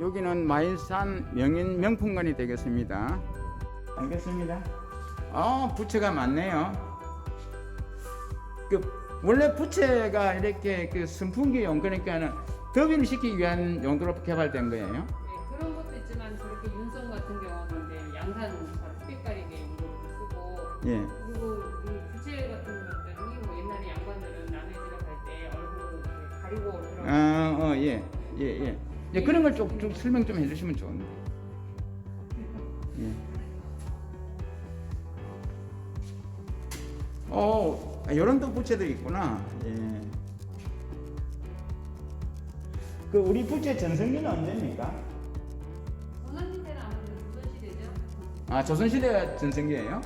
여기는 마일산 명인 명품관이 되겠습니다. 알겠습니다. 아, 부채가 많네요. 그 원래 부채가 이렇게 그 선풍기용 그러니까는 더빙을 시키기 위한 용도로 개발된 거예요. 네, 그런 것도 있지만 저렇게 윤성 같은 경우는 이제 양산 흑빛 가리개 용도로 쓰고 예. 그리고 이 부채 같은 것들이 뭐 옛날에 양반들은 남의 집에 갈 때 얼굴 이렇게 가리고 들어 아, 어, 예, 예, 예. 예, 그런 걸 좀 좀 설명 좀 해주시면 좋은데. 예. 어, 아, 이런 또 부채들이 있구나. 예. 그 우리 부채 전성기는 언제입니까? 조선시대는 아무래도 조선시대죠. 아, 조선시대 전성기예요?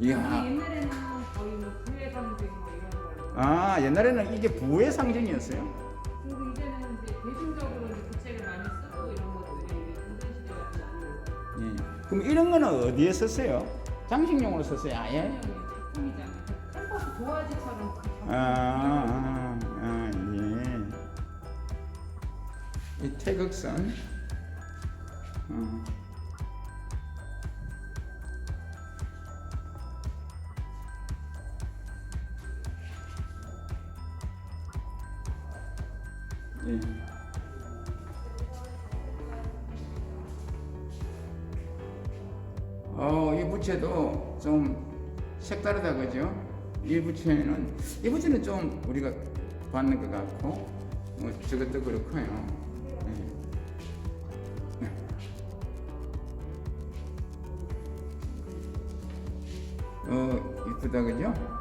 예. 이야. 옛날에는 거의 뭐 부의 상징 뭐 이런 걸로. 아, 옛날에는 이게 부의 상징이었어요? 그리고 이제는 이제 대중적으로 이제 부채를 많이 쓰고 이런 것들이 이제 조선시대 같은 경우는 예. 그럼 이런 거는 어디에 썼어요? 장식용으로 썼어요, 아예? 도화지처럼 그. 아, 아, 아, 예. 이 태극선. 예. 어, 이 부채도 좀 색다르다 그죠? 이 부채는 이 부채는 좀 우리가 봤는 것 같고 뭐 저것도 그렇고요. 네. 어 이쁘다 그죠?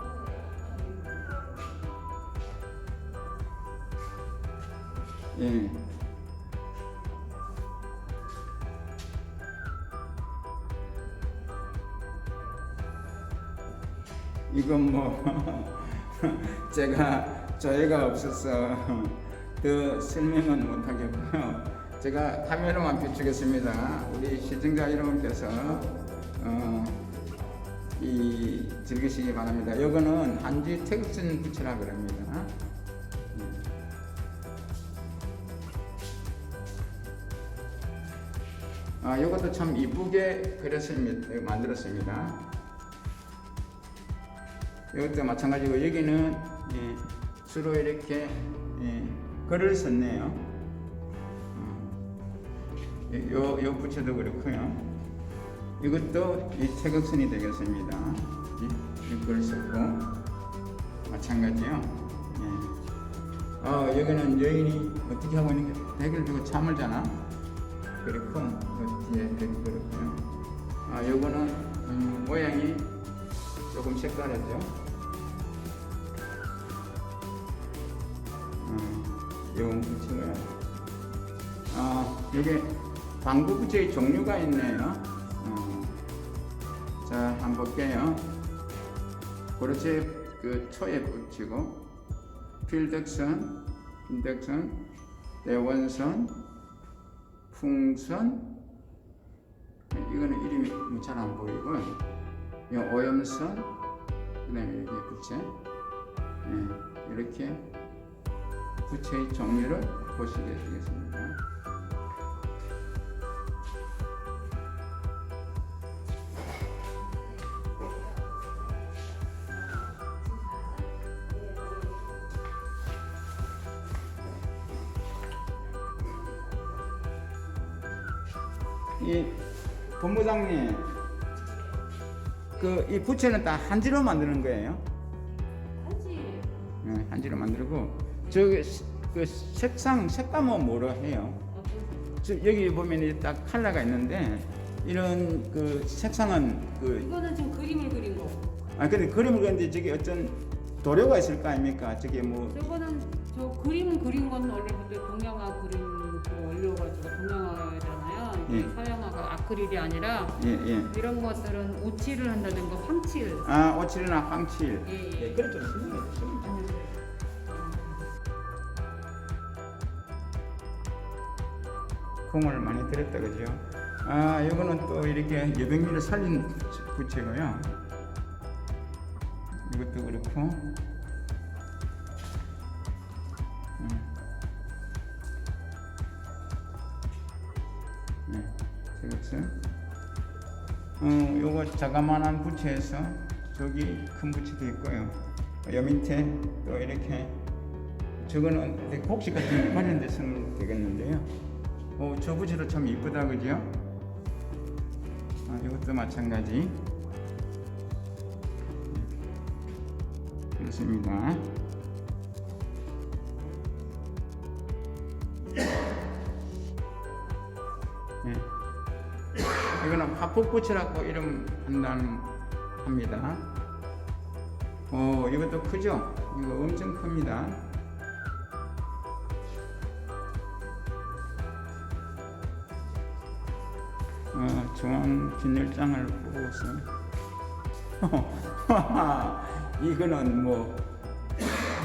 예. 이건 뭐 제가 저희가 없어서 더 설명은 못하겠고요. 제가 화면으로만 비추겠습니다. 우리 시청자 여러분께서 어, 이 즐기시기 바랍니다. 이거는 한지 태극선 부채라 그럽니다. 아, 이것도 참 이쁘게 그렸습니다. 만들었습니다. 이것도 마찬가지고 여기는 예, 주로 이렇게 예, 글을 썼네요. 어, 요, 요 부채도 그렇고요. 이것도 이 태극선이 되겠습니다. 이, 이 글을 썼고 마찬가지요. 예. 어, 여기는 여인이 어떻게 하고 있는 게 백을 두고 잠을 자나? 그렇고 그 뒤에 백이 그렇고요. 아, 요거는 음, 모양이 조금 색다르죠. 요 부채고요. 아, 여기 방구 부채의 종류가 있네요. 어. 자, 한번 볼게요. 그렇지, 그 초에 붙이고, 필덕선, 인덕선, 대원선, 풍선, 이거는 이름이 뭐잘안 보이고, 이 오염선, 그다음에 이렇게 부채, 예, 이렇게 부채의 종류를 보시게 되겠습니다. 이 본부장님, 그 이 부채는 다 한지로 만드는 거예요? 한지 네, 한지로 만들고 저기 시- 그 색상 색감은 뭐로 해요? 저 여기 보면 이딱 컬러가 있는데 이런 그 색상은 그 이거는 지금 그림을 그린 거. 아 근데 그림을 그렸는데 저기 어떤 도료가 있을 거 아닙니까? 저게 뭐 저거는 저 그림 그린 건 원래부터 동양화 그림 예. 서양화가 아크릴이 아니라 예, 예. 이런 것들은 오칠을 한다든가 황칠. 아, 오칠이나 황칠. 예, 예, 예. 그래 좀 설명해 주시면. 공을 많이 들였다 그죠? 아, 이거는 또 이렇게 여백미를 살린 부채고요. 이것도 그렇고. 그렇죠? 어, 요거 자그마한 부채에서 저기 큰 부채도 있고요. 여 밑에 또 이렇게 저거는 이제 곡식 같은 거 관련돼 쓰면 되겠는데요. 어, 저 부채도 참 이쁘다 그죠? 아, 이것도 마찬가지. 그렇습니다. 네. 이거는 화폭부채라고 이름 한다는 합니다. 어, 이것도 크죠? 이거 엄청 큽니다. 어, 중앙 진열장을 보고서 이거는 뭐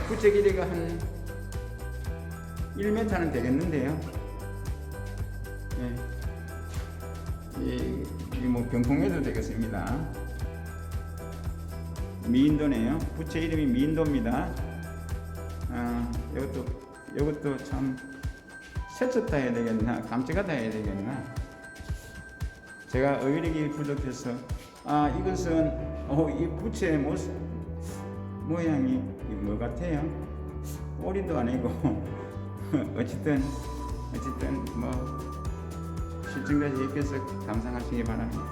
부채 길이가 한 1m는 되겠는데요. 예. 이, 이뭐 병풍해도 되겠습니다. 미인도네요. 부채 이름이 미인도입니다. 아, 이것도 이것도 참 세쳤다 해야 되겠나, 감쪽하다 해야 되겠나. 제가 의력이 부족해서 아 이것은 어, 이 부채의 모습 모양이 뭐 같아요? 꼬리도 아니고 어쨌든 어쨌든 뭐 실증까지 입혀서 감상하시기 바랍니다.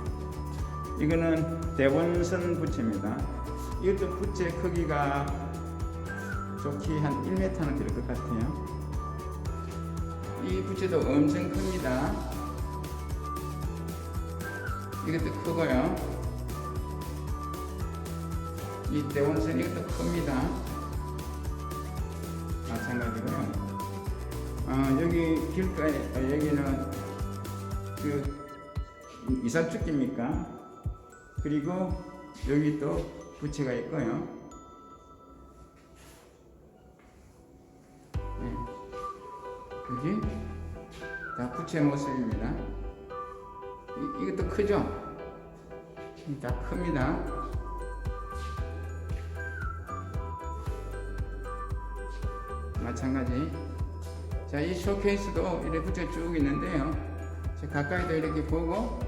이거는 대본선 부채입니다. 이것도 부채 크기가 좋게 한 1m는 될 것 같아요. 이 부채도 엄청 큽니다. 이것도 크고요. 이 대원선 이것도 큽니다. 마찬가지고요. 아, 여기 길가에 아, 여기는 그 이삿죽기입니까? 그리고 여기 또 부채가 있고요. 네. 여기 다 부채 모습입니다. 이, 이것도 크죠? 다 큽니다. 마찬가지. 자, 이 쇼케이스도 이렇게 붙여 쭉 있는데요. 자, 가까이도 이렇게 보고